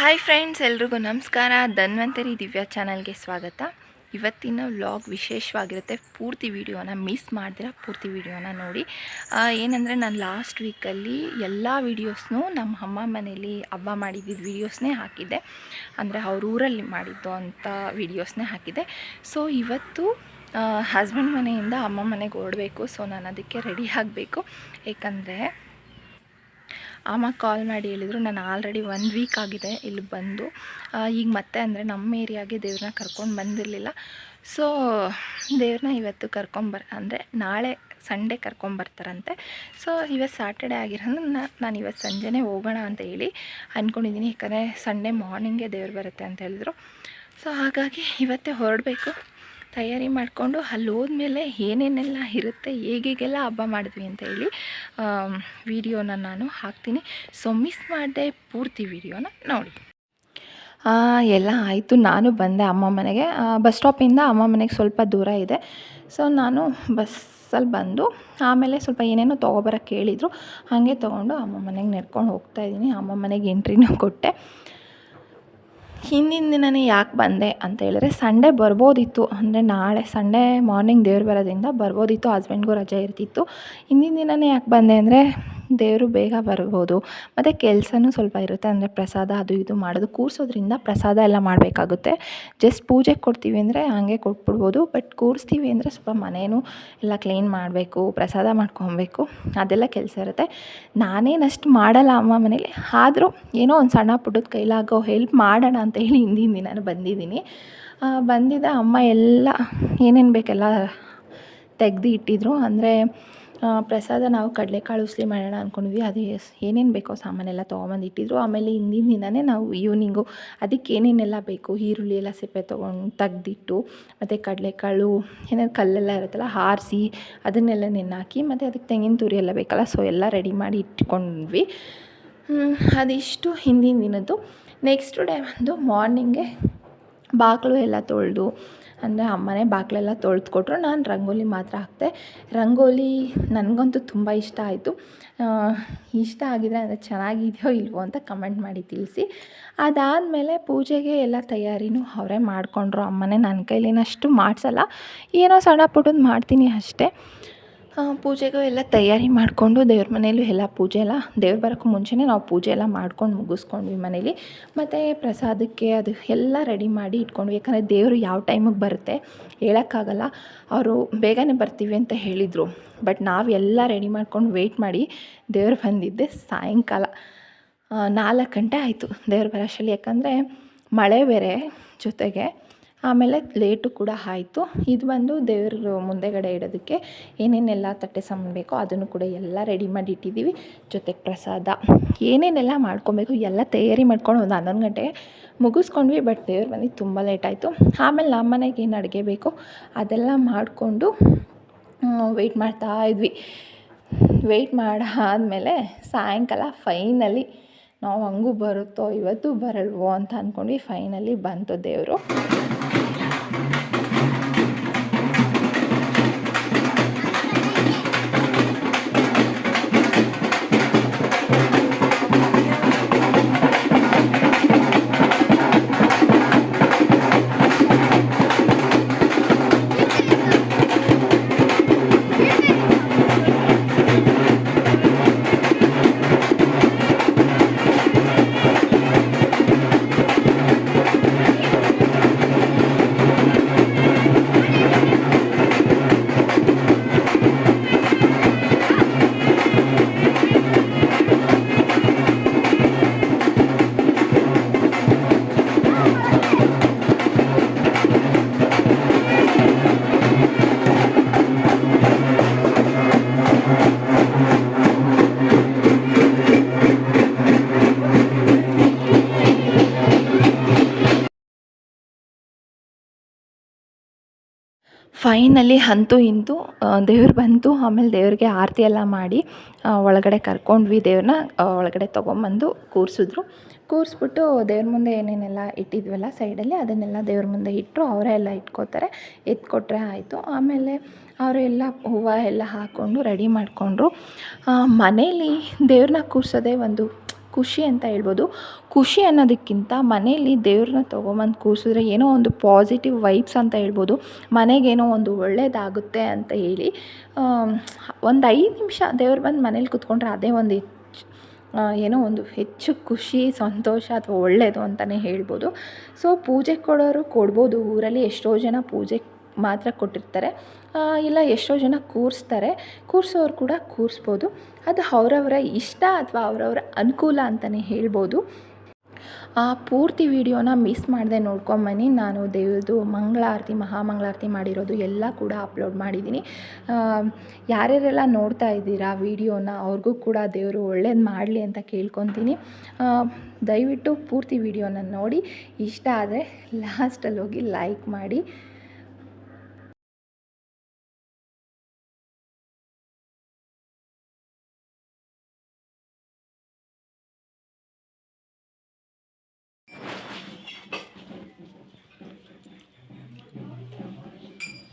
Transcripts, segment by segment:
Hi friends ಎಲ್ರಿಗೂ ನಮಸ್ಕಾರ. ಧನ್ವಂತರಿ ದಿವ್ಯಾ ಚಾನಲ್ಗೆ ಸ್ವಾಗತ. ಇವತ್ತಿನ ವ್ಲಾಗ್ ವಿಶೇಷವಾಗಿರುತ್ತೆ. ಪೂರ್ತಿ ವಿಡಿಯೋನ ಮಿಸ್ ಮಾಡಿದ್ರೆ, ಪೂರ್ತಿ ವಿಡಿಯೋನ ನೋಡಿ. ಏನಂದರೆ ನಾನು ಲಾಸ್ಟ್ ವೀಕಲ್ಲಿ ಎಲ್ಲ ವೀಡಿಯೋಸ್ನೂ ನಮ್ಮ ಅಮ್ಮ ಮನೇಲಿ ಹಬ್ಬ ಮಾಡಿದ್ದಿದ್ದು ವೀಡಿಯೋಸ್ನೇ ಹಾಕಿದ್ದೆ. ಅಂದರೆ ಅವ್ರ ಊರಲ್ಲಿ ಮಾಡಿದ್ದು ಅಂತ ವೀಡಿಯೋಸ್ನೇ ಹಾಕಿದ್ದೆ. ಸೊ ಇವತ್ತು ಹಸ್ಬೆಂಡ್ ಮನೆಯಿಂದ ಅಮ್ಮ ಮನೆಗೆ ಓಡಬೇಕು ಸೊ ನಾನು ಅದಕ್ಕೆ ರೆಡಿ ಆಗಬೇಕು. ಏಕೆಂದರೆ ಅಮ್ಮ ಕಾಲ್ ಮಾಡಿ ಹೇಳಿದರು, ನಾನು ಆಲ್ರೆಡಿ ಒನ್ ವೀಕ್ ಆಗಿದೆ, ಇಲ್ಲಿ ಬಂದು. ಈಗ ಮತ್ತೆ ಅಂದರೆ ನಮ್ಮ ಏರಿಯಾಗೆ ದೇವ್ರನ್ನ ಕರ್ಕೊಂಡು ಬಂದಿರಲಿಲ್ಲ. ಸೊ ದೇವ್ರನ್ನ ಇವತ್ತು ಕರ್ಕೊಂಬರ್ ಅಂದರೆ ನಾಳೆ ಸಂಡೇ ಕರ್ಕೊಂಬರ್ತಾರಂತೆ ಸೊ ಇವತ್ತು ಸ್ಯಾಟರ್ಡೆ ಆಗಿರೋದು ನಾನು ಇವತ್ತು ಸಂಜೆನೇ ಹೋಗೋಣ ಅಂತ ಹೇಳಿ ಅಂದ್ಕೊಂಡಿದ್ದೀನಿ ಯಾಕಂದರೆ ಸಂಡೇ ಮಾರ್ನಿಂಗೇ ದೇವ್ರು ಬರುತ್ತೆ ಅಂತ ಹೇಳಿದ್ರು. ಸೊ ಹಾಗಾಗಿ ಇವತ್ತೇ ಹೊರಡಬೇಕು. ತಯಾರಿ ಮಾಡಿಕೊಂಡು ಅಲ್ಲಿ ಹೋದ್ಮೇಲೆ ಏನೇನೆಲ್ಲ ಇರುತ್ತೆ ಹೇಗೆಲ್ಲ ಹಬ್ಬ ಮಾಡಿದ್ವಿ ಅಂತ ಹೇಳಿ ವಿಡಿಯೋನ ನಾನು ಹಾಕ್ತೀನಿ. ಸೊ ಮಿಸ್ ಮಾಡದೆ ಪೂರ್ತಿ ವಿಡಿಯೋನ ನೋಡಿ. ಎಲ್ಲ ಆಯಿತು. ನಾನು ಬಂದೆ ಅಮ್ಮ ಮನೆಗೆ. ಬಸ್ ಸ್ಟಾಪಿಂದ ಅಮ್ಮ ಮನೆಗೆ ಸ್ವಲ್ಪ ದೂರ ಇದೆ. ಸೊ ನಾನು ಬಸ್ಸಲ್ಲಿ ಬಂದು ಆಮೇಲೆ ಸ್ವಲ್ಪ ಏನೇನೋ ತೊಗೊಬರಕ್ಕೆ ಹೇಳಿದರು. ಹಾಗೆ ತೊಗೊಂಡು ಅಮ್ಮ ಮನೆಗೆ ನಡ್ಕೊಂಡು ಹೋಗ್ತಾ ಇದ್ದೀನಿ. ಅಮ್ಮ ಮನೆಗೆ ಎಂಟ್ರಿನೂ ಕೊಟ್ಟೆ. ಹಿಂದಿನ ದಿನವೇ ಯಾಕೆ ಬಂದೆ ಅಂತ ಹೇಳಿದ್ರೆ ಸಂಡೇ ಬರ್ಬೋದಿತ್ತು. ಅಂದರೆ ನಾಳೆ ಸಂಡೇ ಮಾರ್ನಿಂಗ್ ದೇವ್ರು ಬರೋದ್ರಿಂದ ಬರ್ಬೋದಿತ್ತು ಹಸ್ಬೆಂಡ್ಗೂ ರಜೆ ಇರ್ತಿತ್ತು. ಹಿಂದಿನ ದಿನವೇ ಯಾಕೆ ಬಂದೆ ಅಂದರೆ ದೇವರು ಬೇಗ ಬರ್ಬೋದು. ಮತ್ತು ಕೆಲಸನೂ ಸ್ವಲ್ಪ ಇರುತ್ತೆ. ಅಂದರೆ ಪ್ರಸಾದ ಅದು ಇದು ಮಾಡೋದು. ಕೂರಿಸೋದ್ರಿಂದ ಪ್ರಸಾದ ಎಲ್ಲ ಮಾಡಬೇಕಾಗುತ್ತೆ. ಜಸ್ಟ್ ಪೂಜೆಗೆ ಕೊಡ್ತೀವಿ ಅಂದರೆ ಹಾಗೆ ಕೊಟ್ಬಿಡ್ಬೋದು. ಬಟ್ ಕೂರಿಸ್ತೀವಿ ಅಂದರೆ ಸ್ವಲ್ಪ ಮನೇನೂ ಎಲ್ಲ ಕ್ಲೀನ್ ಮಾಡಬೇಕು, ಪ್ರಸಾದ ಮಾಡ್ಕೊಬೇಕು. ಅದೆಲ್ಲ ಕೆಲಸ ಇರುತ್ತೆ. ನಾನೇನಷ್ಟು ಮಾಡಲ್ಲ ಅಮ್ಮ ಮನೇಲಿ. ಆದರೂ ಏನೋ ಒಂದು ಸಣ್ಣ ಪುಟ್ಟದ ಕೈಲಾಗೋ ಹೆಲ್ಪ್ ಮಾಡೋಣ ಅಂತ ಹೇಳಿ ಹಿಂದಿನ ದಿನ ಬಂದಿದ್ದೀನಿ. ಬಂದಿದ್ದ ಅಮ್ಮ ಎಲ್ಲ ಏನೇನು ಬೇಕೆಲ್ಲ ತೆಗ್ದು ಇಟ್ಟಿದ್ರು. ಅಂದರೆ ಪ್ರಸಾದ ನಾವು ಕಡಲೆಕಾಳು ಉಸ್ಲಿ ಮಾಡೋಣ ಅಂದ್ಕೊಂಡಿದ್ವಿ ಅದು ಏನೇನು ಬೇಕೋ ಸಾಮಾನೆಲ್ಲ ತೊಗೊಂಬಂದು ಇಟ್ಟಿದ್ರು. ಆಮೇಲೆ ಹಿಂದಿನ ದಿನವೇ ನಾವು ಈವ್ನಿಂಗು ಅದಕ್ಕೆ ಏನೇನೆಲ್ಲ ಬೇಕು, ಈರುಳ್ಳಿ ಎಲ್ಲ ಸಿಪ್ಪೆ ತೊಗೊಂಡು ತೆಗ್ದಿಟ್ಟು, ಮತ್ತು ಕಡಲೆಕಾಳು, ಏನಾದ್ರು ಕಲ್ಲೆಲ್ಲ ಇರುತ್ತಲ್ಲ, ಹಾರಿಸಿ ಅದನ್ನೆಲ್ಲ ನೆನ್ನಾಕಿ, ಮತ್ತು ಅದಕ್ಕೆ ತೆಂಗಿನ ತುರಿ ಎಲ್ಲ ಬೇಕಲ್ಲ ಸೊ ಎಲ್ಲ ರೆಡಿ ಮಾಡಿ ಇಟ್ಕೊಂಡ್ವಿ. ಅದಿಷ್ಟು ಹಿಂದಿನ ದಿನದ್ದು. ನೆಕ್ಸ್ಟ್ ಡೇ ಒಂದು ಮಾರ್ನಿಂಗೆ ಬಾಗಿಲು ಎಲ್ಲ ತೊಳೆದು ಅಂದರೆ ಅಮ್ಮನೇ ಬಾಗಿಲೆಲ್ಲ ತೊಳೆದು ಕೊಟ್ಟರು ನಾನು ರಂಗೋಲಿ ಮಾತ್ರ ಹಾಕ್ತೆ ರಂಗೋಲಿ ನನಗಂತೂ ತುಂಬ ಇಷ್ಟ ಆಯಿತು. ಇಷ್ಟ ಆಗಿದ್ರೆ ಅಂದರೆ ಚೆನ್ನಾಗಿದೆಯೋ ಇಲ್ವೋ ಅಂತ ಕಮೆಂಟ್ ಮಾಡಿ ತಿಳಿಸಿ. ಅದಾದಮೇಲೆ ಪೂಜೆಗೆ ಎಲ್ಲ ತಯಾರಿನೂ ಅವರೇ ಮಾಡಿಕೊಂಡ್ರು. ಅಮ್ಮನೇ ನನ್ನ ಕೈಲಿನಷ್ಟು ಮಾಡಿಸಲ್ಲ. ಏನೋ ಸಣ್ಣ ಪುಟ್ಟದ್ದು ಮಾಡ್ತೀನಿ ಅಷ್ಟೇ. ಪೂಜೆಗೂ ಎಲ್ಲ ತಯಾರಿ ಮಾಡಿಕೊಂಡು ದೇವ್ರ ಮನೇಲೂ ಎಲ್ಲ ಪೂಜೆ ಎಲ್ಲ, ದೇವ್ರು ಬರೋಕ್ಕೂ ಮುಂಚೆನೇ ನಾವು ಪೂಜೆ ಎಲ್ಲ ಮಾಡ್ಕೊಂಡು ಮುಗಿಸ್ಕೊಂಡ್ವಿ ಮನೇಲಿ. ಮತ್ತು ಪ್ರಸಾದಕ್ಕೆ ಅದು ಎಲ್ಲ ರೆಡಿ ಮಾಡಿ ಇಟ್ಕೊಂಡ್ವಿ. ಯಾಕಂದರೆ ದೇವರು ಯಾವ ಟೈಮಿಗೆ ಬರುತ್ತೆ ಹೇಳೋಕ್ಕಾಗಲ್ಲ. ಅವರು ಬೇಗನೆ ಬರ್ತೀವಿ ಅಂತ ಹೇಳಿದರು. ಬಟ್ ನಾವು ಎಲ್ಲ ರೆಡಿ ಮಾಡ್ಕೊಂಡು ವೆಯ್ಟ್ ಮಾಡಿ ದೇವ್ರು ಬಂದಿದ್ದೆ ಸಾಯಂಕಾಲ. ನಾಲ್ಕು ಗಂಟೆ ಆಯಿತು ದೇವ್ರು ಬರೋಷ್ಟರಲ್ಲಿ ಯಾಕಂದರೆ ಮಳೆ ಬೇರೆ ಜೊತೆಗೆ. ಆಮೇಲೆ ಲೇಟು ಕೂಡ ಆಯಿತು. ಇದು ಬಂದು ದೇವ್ರ ಮುಂದೆಗಡೆ ಇಡೋದಕ್ಕೆ ಏನೇನೆಲ್ಲ ತಟ್ಟೆ ಸಾಮಾನು ಬೇಕೋ ಅದನ್ನು ಕೂಡ ಎಲ್ಲ ರೆಡಿ ಮಾಡಿ ಇಟ್ಟಿದ್ದೀವಿ. ಜೊತೆಗೆ ಪ್ರಸಾದ, ಏನೇನೆಲ್ಲ ಮಾಡ್ಕೊಬೇಕು ಎಲ್ಲ ತಯಾರಿ ಮಾಡ್ಕೊಂಡು ಒಂದು ಹನ್ನೊಂದು ಗಂಟೆಗೆ ಮುಗಿಸ್ಕೊಂಡ್ವಿ, ಬಟ್ ದೇವ್ರು ಬಂದು ತುಂಬ ಲೇಟ್ ಆಯಿತು. ಆಮೇಲೆ ನಮ್ಮ ಮನೆಗೆ ಏನು ಅಡುಗೆ ಬೇಕೋ ಅದೆಲ್ಲ ಮಾಡಿಕೊಂಡು ವೆಯ್ಟ್ ಮಾಡ್ತಾ ಇದ್ವಿ. ವೆಯ್ಟ್ ಮಾಡಾದಮೇಲೆ ಸಾಯಂಕಾಲ ಫೈನಲಿ ನಾವು ಹಂಗೂ ಬರುತ್ತೋ ಇವತ್ತು ಬರಲ್ವೋ ಅಂತ ಅಂದ್ಕೊಂಡು ಫೈನಲಿ ಬಂತು ದೇವರು. ಫೈನಲಿ ಅಂತೂ ಇಂತು ದೇವ್ರು ಬಂತು, ಆಮೇಲೆ ದೇವ್ರಿಗೆ ಆರತಿ ಎಲ್ಲ ಮಾಡಿ ಒಳಗಡೆ ಕರ್ಕೊಂಡ್ವಿ ದೇವ್ರನ್ನ ಒಳಗಡೆ ತೊಗೊಂಬಂದು ಕೂರಿಸಿದ್ರು. ಕೂರಿಸ್ಬಿಟ್ಟು ದೇವ್ರ ಮುಂದೆ ಏನೇನೆಲ್ಲ ಇಟ್ಟಿದ್ವಲ್ಲ ಸೈಡಲ್ಲಿ, ಅದನ್ನೆಲ್ಲ ದೇವ್ರ ಮುಂದೆ ಇಟ್ಟರು ಅವರೇ ಎಲ್ಲ ಇಟ್ಕೋತಾರೆ. ಎತ್ಕೊಟ್ರೆ ಆಯಿತು. ಆಮೇಲೆ ಅವರೆಲ್ಲ ಹೂವು ಎಲ್ಲ ಹಾಕ್ಕೊಂಡು ರೆಡಿ ಮಾಡಿಕೊಂಡ್ರು. ಮನೇಲಿ ದೇವ್ರನ್ನ ಕೂರಿಸೋದೇ ಒಂದು ಖುಷಿ ಅಂತ ಹೇಳ್ಬೋದು. ಖುಷಿ ಅನ್ನೋದಕ್ಕಿಂತ ಮನೆಯಲ್ಲಿ ದೇವ್ರನ್ನ ತೊಗೊಂಬಂದು ಕೂರಿಸಿದ್ರೆ ಏನೋ ಒಂದು ಪಾಸಿಟಿವ್ ವೈಬ್ಸ್ ಅಂತ ಹೇಳ್ಬೋದು. ಮನೆಗೇನೋ ಒಂದು ಒಳ್ಳೆಯದಾಗುತ್ತೆ ಅಂತ ಹೇಳಿ ಒಂದು ಐದು ನಿಮಿಷ ದೇವ್ರು ಬಂದು ಮನೇಲಿ ಕೂತ್ಕೊಂಡ್ರೆ ಅದೇ ಒಂದು ಏನೋ ಒಂದು ಹೆಚ್ಚು ಖುಷಿ, ಸಂತೋಷ ಅಥವಾ ಒಳ್ಳೆಯದು ಅಂತಲೇ ಹೇಳ್ಬೋದು. ಸೊ, ಪೂಜೆ ಕೊಡೋರು ಕೊಡ್ಬೋದು. ಊರಲ್ಲಿ ಎಷ್ಟೋ ಜನ ಪೂಜೆಗೆ ಮಾತ್ರ ಕೊಟ್ಟಿರ್ತಾರೆ. ಇಲ್ಲ, ಎಷ್ಟೋ ಜನ ಕೂರಿಸ್ತಾರೆ. ಕೂರಿಸೋರು ಕೂಡ ಕೂರಿಸ್ಬೋದು. ಅದು ಅವರವರ ಇಷ್ಟ ಅಥವಾ ಅವರವರ ಅನುಕೂಲ ಅಂತಲೇ ಹೇಳ್ಬೋದು. ಆ, ಪೂರ್ತಿ ವಿಡಿಯೋನ ಮಿಸ್ ಮಾಡದೆ ನೋಡ್ಕೊಂಬನ್ನಿ. ನಾನು ದೇವ್ರದ್ದು ಮಂಗಳಾರತಿ, ಮಹಾಮಂಗಳಾರತಿ ಮಾಡಿರೋದು ಎಲ್ಲ ಕೂಡ ಅಪ್ಲೋಡ್ ಮಾಡಿದ್ದೀನಿ. ಯಾರ್ಯಾರೆಲ್ಲ ನೋಡ್ತಾ ಇದ್ದೀರಾ ವಿಡಿಯೋನ, ಅವ್ರಿಗೂ ಕೂಡ ದೇವರು ಒಳ್ಳೇದು ಮಾಡಲಿ ಅಂತ ಕೇಳ್ಕೊತೀನಿ. ದಯವಿಟ್ಟು ಪೂರ್ತಿ ವಿಡಿಯೋನ ನೋಡಿ. ಇಷ್ಟ ಆದರೆ ಲಾಸ್ಟಲ್ಲಿ ಹೋಗಿ ಲೈಕ್ ಮಾಡಿ.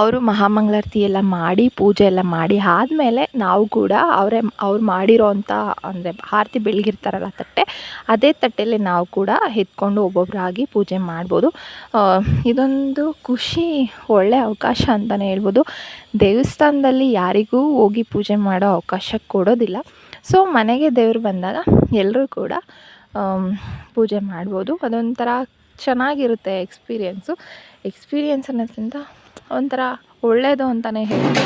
ಅವರು ಮಹಾಮಂಗಳಾರತಿ ಎಲ್ಲ ಮಾಡಿ, ಪೂಜೆ ಎಲ್ಲ ಮಾಡಿ ಆದಮೇಲೆ ನಾವು ಕೂಡ ಅವರೇ, ಅವ್ರು ಮಾಡಿರೋಂಥ ಅಂದರೆ ಆರತಿ ಬೆಳಗಿರ್ತಾರಲ್ಲ ತಟ್ಟೆ, ಅದೇ ತಟ್ಟೆಯಲ್ಲಿ ನಾವು ಕೂಡ ಎತ್ಕೊಂಡು ಒಬ್ಬೊಬ್ಬರಾಗಿ ಪೂಜೆ ಮಾಡ್ಬೋದು. ಇದೊಂದು ಖುಷಿ ಒಳ್ಳೆಯ ಅವಕಾಶ ಅಂತಲೇ ಹೇಳ್ಬೋದು. ದೇವಸ್ಥಾನದಲ್ಲಿ ಯಾರಿಗೂ ಹೋಗಿ ಪೂಜೆ ಮಾಡೋ ಅವಕಾಶ ಕೊಡೋದಿಲ್ಲ. ಸೊ, ಮನೆಗೆ ದೇವರು ಬಂದಾಗ ಎಲ್ಲರೂ ಕೂಡ ಪೂಜೆ ಮಾಡ್ಬೋದು. ಅದೊಂಥರ ಚೆನ್ನಾಗಿರುತ್ತೆ ಎಕ್ಸ್ಪೀರಿಯೆನ್ಸು. ಎಕ್ಸ್ಪೀರಿಯೆನ್ಸ್ ಅನ್ನೋದ್ಕಿಂತ ಒಂಥರ ಒಳ್ಳೆಯದು ಅಂತಲೇ ಹೇಳ್ಬೋದು.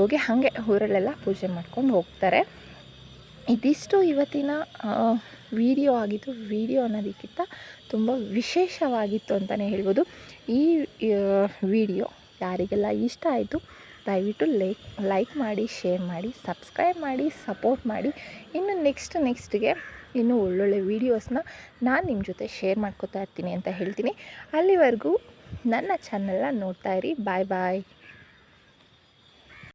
ಹೋಗಿ ಹಾಗೆ ಊರಲ್ಲೆಲ್ಲ ಪೂಜೆ ಮಾಡ್ಕೊಂಡು ಹೋಗ್ತಾರೆ. ಇದಿಷ್ಟು ಇವತ್ತಿನ ವಿಡಿಯೋ ಆಗಿದ್ದು ವಿಡಿಯೋ ಅನ್ನೋದಕ್ಕಿಂತ ತುಂಬ ವಿಶೇಷವಾಗಿತ್ತು ಅಂತಲೇ ಹೇಳ್ಬೋದು. ಈ ವಿಡಿಯೋ ಯಾರಿಗೆಲ್ಲ ಇಷ್ಟ ಆಯಿತು, ದಯವಿಟ್ಟು ಲೈಕ್ ಲೈಕ್ ಮಾಡಿ, ಶೇರ್ ಮಾಡಿ, ಸಬ್ಸ್ಕ್ರೈಬ್ ಮಾಡಿ, ಸಪೋರ್ಟ್ ಮಾಡಿ. ಇನ್ನು ನೆಕ್ಸ್ಟ್, ನೆಕ್ಸ್ಟ್ಗೆ ಇನ್ನೂ ಒಳ್ಳೊಳ್ಳೆ ವೀಡಿಯೋಸ್ನ ನಾನು ನಿಮ್ಮ ಜೊತೆ ಶೇರ್ ಮಾಡ್ಕೋತಾ ಇರ್ತೀನಿ ಅಂತ ಹೇಳ್ತೀನಿ. ಅಲ್ಲಿವರೆಗೂ ನನ್ನ ಚಾನಲ್ನ ನೋಡ್ತಾ ಇರಿ. ಬಾಯ್ ಬಾಯ್.